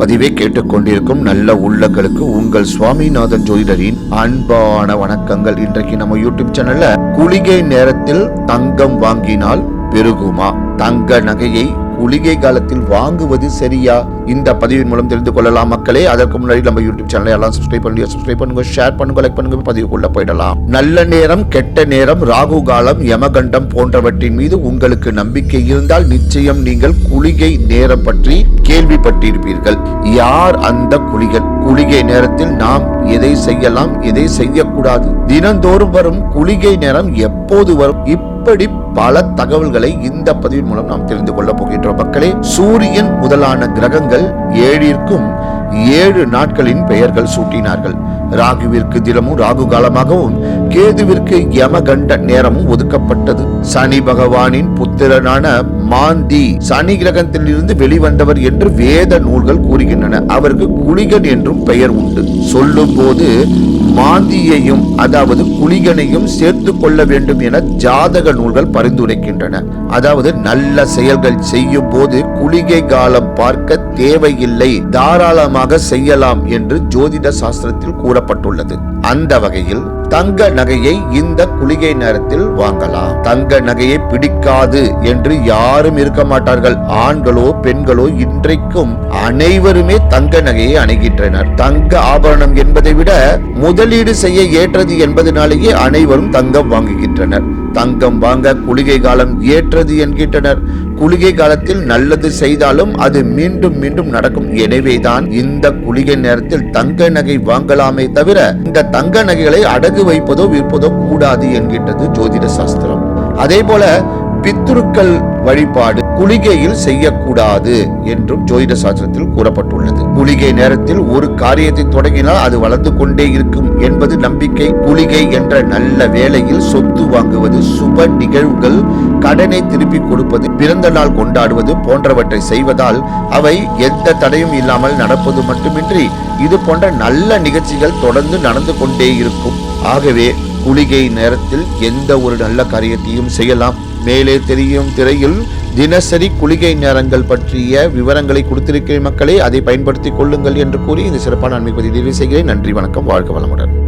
பதிவை கேட்டுக்கொண்டிருக்கும் நல்ல உள்ளங்களுக்கு உங்கள் சுவாமிநாதன் ஜோதிடரின் அன்பான வணக்கங்கள். இன்றைக்கு நம்ம யூடியூப் சேனல்ல குளிகை நேரத்தில் தங்கம் வாங்கினால் பெருகுமா? தங்க நகையை குளிகை காலத்தில் வாங்குவது சரியா? இந்த பதிவின் மூலம் தெரிந்து கொள்ளலாம் மக்களே. அதற்கு முன்னாடி நம்ம யூடியூப் சேனலை எல்லாம் சப்ஸ்கிரைப் பண்ணுங்க சப்ஸ்கிரைப் பண்ணுங்க ஷேர் பண்ணுங்க லைக் பண்ணுங்க பதிவுக்குள்ள போயிடலாம். நல்ல நேரம் கெட்ட நேரம் ராகு காலம் யமகண்டம் போன்றவற்றின் மீது உங்களுக்கு நம்பிக்கை இருந்தால் நிச்சயம் நீங்கள் குளிகை நேரம் பற்றி கேள்விப்பட்டிருப்பீர்கள். யார் அந்த குளிகன் குளிகை நேரத்தில் நாம் எதை செய்யலாம் எதை செய்யக்கூடாது? தினந்தோறும் வரும் குளிகை நேரம் எப்போது வரும்? இப்படி பல தகவல்களை இந்த பதிவின் மூலம் நாம் தெரிந்து கொள்ள போகின்றோம். மக்களே சூரியன் முதலான கிரகங்கள் ஏழிற்கும் ஏழு நாட்களின் பெயர்கள் சூட்டினார்கள். ராகுவிற்கு தினமும் ராகு காலமாகவும் கேதுவிற்கு யமகண்ட நேரமும் ஒதுக்கப்பட்டது. சனி பகவானின் புத்திரனான மாந்தி சனி கிரகத்தில் இருந்து வெளிவந்தவர் என்று வேத நூல்கள் கூறுகின்றன. அவருக்கு குளிகன் என்றும் பெயர் உண்டு. சொல்லும் போது மாந்தியையும் அதாவது குளிகனையும் சேர்த்து கொள்ள வேண்டும் என ஜாதக நூல்கள் பரிந்துரைக்கின்றன. அதாவது நல்ல செயல்கள் செய்யும் போது குளிகை காலம் பார்க்க தேவையில்லை தாராளமாக செய்யலாம் என்று ஜோதிட சாஸ்திரத்தில் கூறப்பட்டுள்ளது. அந்த வகையில் தங்க நகையை இந்த குளிகை நேரத்தில் வாங்கலாம். தங்க நகையை பிடிக்காது என்று யார் யாரும் இருக்க மாட்டார்கள். ஆண்களோ பெண்களோ இன்றைக்கும் அனைவருமே தங்க நகையை அணுகின்றனர். தங்க ஆபரணம் என்பதை விட முதலீடு செய்ய ஏற்றது என்பதனாலேயே அனைவரும் தங்கம் வாங்குகின்றனர். தங்கம் வாங்க குளிகை காலம் ஏற்றது என்கின்றனர். குளிகை காலத்தில் நல்லது செய்தாலும் அது மீண்டும் மீண்டும் நடக்கும். எனவேதான் இந்த குளிகை நேரத்தில் தங்க நகை வாங்கலாமே தவிர இந்த தங்க நகைகளை அடகு வைப்பதோ விற்பதோ கூடாது என்கின்றது ஜோதிட சாஸ்திரம். அதே போல பித்ருக்கள் வழிபாடு குளிகையில் செய்யக்கூடாது என்றும் ஜோதிட சாஸ்திரத்தில் கூறப்பட்டுள்ளது. குளிகை நேரத்தில் ஒரு காரியத்தை தொடங்கினால் அது வளர்ந்து கொண்டே இருக்கும் என்பது நம்பிக்கை. குளிகை என்ற நல்ல வேளையில் சொத்து வாங்குவது சுப நிகழ்வுகள் கடனை திருப்பி கொடுப்பது பிறந்த நாள் கொண்டாடுவது போன்றவற்றை செய்வதால் அவை எந்த தடையும் இல்லாமல் நடப்பது மட்டுமின்றி இது போன்ற நல்ல நிகழ்ச்சிகள் தொடர்ந்து நடந்து கொண்டே இருக்கும். ஆகவே குளிகை நேரத்தில் எந்த ஒரு நல்ல காரியத்தையும் செய்யலாம். மேலே தெரியும் திரையில் தினசரி குளிகை நேரங்கள் பற்றிய விவரங்களை கொடுத்திருக்கிற மக்களே அதை பயன்படுத்திக் கொள்ளுங்கள் என்று கூறி இந்த சிறப்பான நன்மை பதிவு செய்கிறேன். நன்றி வணக்கம் வாழ்க வளமுடன்.